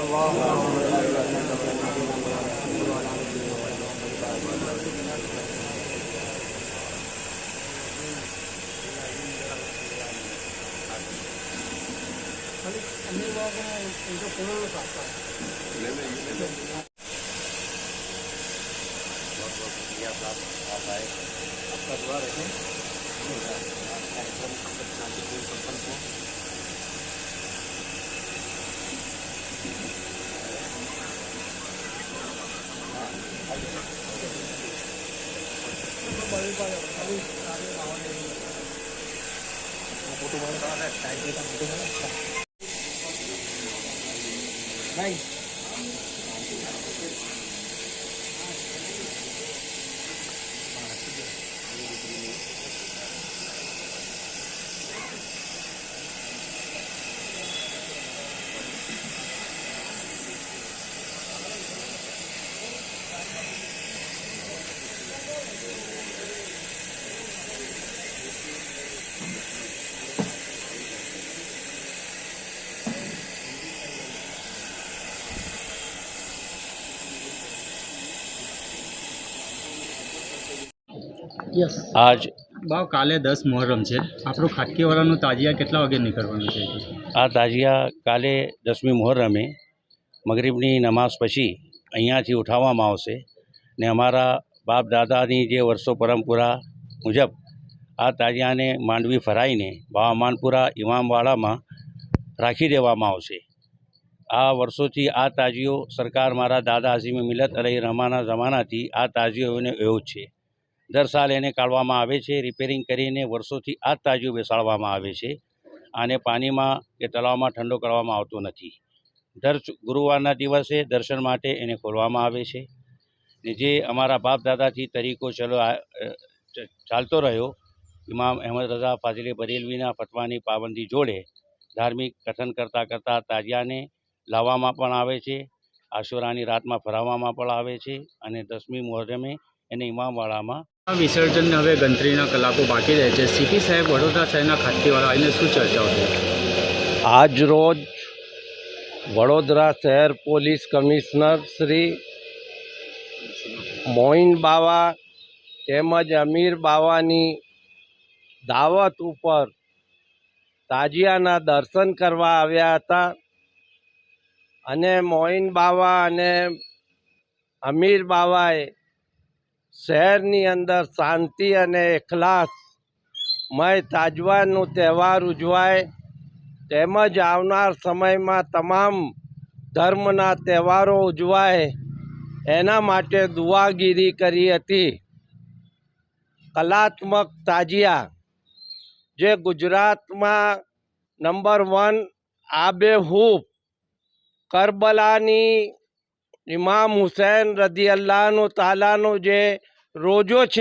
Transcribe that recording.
اللهم صل على محمد आपका दुआ रखें कार्यक्रम शांतिपूर्ण संपन्न हो फोटो बहुत सारा है टाइम देता फोटो बहुत अच्छा Bye. આજ ભાવ કાલે દસ મહોરમ છે. આપણું ખાટકીવાળાનું તાજિયા કેટલા વાગે નીકળવાનું છે? આ તાજિયા કાલે દસમી મહોરમે મગરીબની નમાઝ પછી અહીંયાથી ઉઠાવવામાં આવશે ને અમારા બાપ દાદાની જે વર્ષો પરંપરા મુજબ આ તાજિયાને માંડવી ફરાઈને બાવામાનપુરા ઇમામવાડામાં રાખી દેવામાં આવશે. આ વર્ષોથી આ તાજિયો સરકાર મારા દાદા હસીમી મિલત અલી રમાના જમાનાથી આ એને એવો જ છે. દર સાલ એને કાઢવામાં આવે છે. રિપેરિંગ કરીને વર્ષોથી આ તાજું બેસાડવામાં આવે છે. આને પાણીમાં કે તળાવમાં ઠંડો કરવામાં આવતો નથી. દર ગુરુવારના દિવસે દર્શન માટે એને ખોલવામાં આવે છે. ને જે અમારા બાપ દાદાથી તરીકો ચલો ચાલતો રહ્યો, ઇમામ અહેમદ રઝા ફાઝિલે બરેલવીના ફતવાની પાબંદી જોડે ધાર્મિક કથન કરતાં કરતાં તાજિયાને લાવવામાં પણ આવે છે. આશુરાની રાતમાં ફરાવવામાં પણ આવે છે અને દસમી મોહરમે એને ઇમામવાડામાં આ વિસર્જનને હવે ગણતરીના કલાકો બાકી રહે છે. સીપી સાહેબ, વડોદરા શહેરના ખાતેવાળા આવીને શું ચર્ચાઓ થઈ આજ રોજ વડોદરા શહેર પોલીસ કમિશનર શ્રી મોઇન બાવા તેમજ અમીર બાવાની દાવત ઉપર તાજિયાના દર્શન કરવા આવ્યા હતા અને મોઇન બાવા અને અમીર બાવાએ શહેરની અંદર શાંતિ અને એખલાસમય તાજવાનો તહેવાર ઉજવાય, તેમજ આવનાર સમયમાં તમામ ધર્મના તહેવારો ઉજવાય, એના માટે દુઆગીરી કરી હતી. કલાત્મક તાજિયા, જે ગુજરાતમાં નંબર વન આબેહૂબ, કરબલાની ઇમામ હુસૈન રદી અલ્લાહનો તાલાનો જે રોજો છે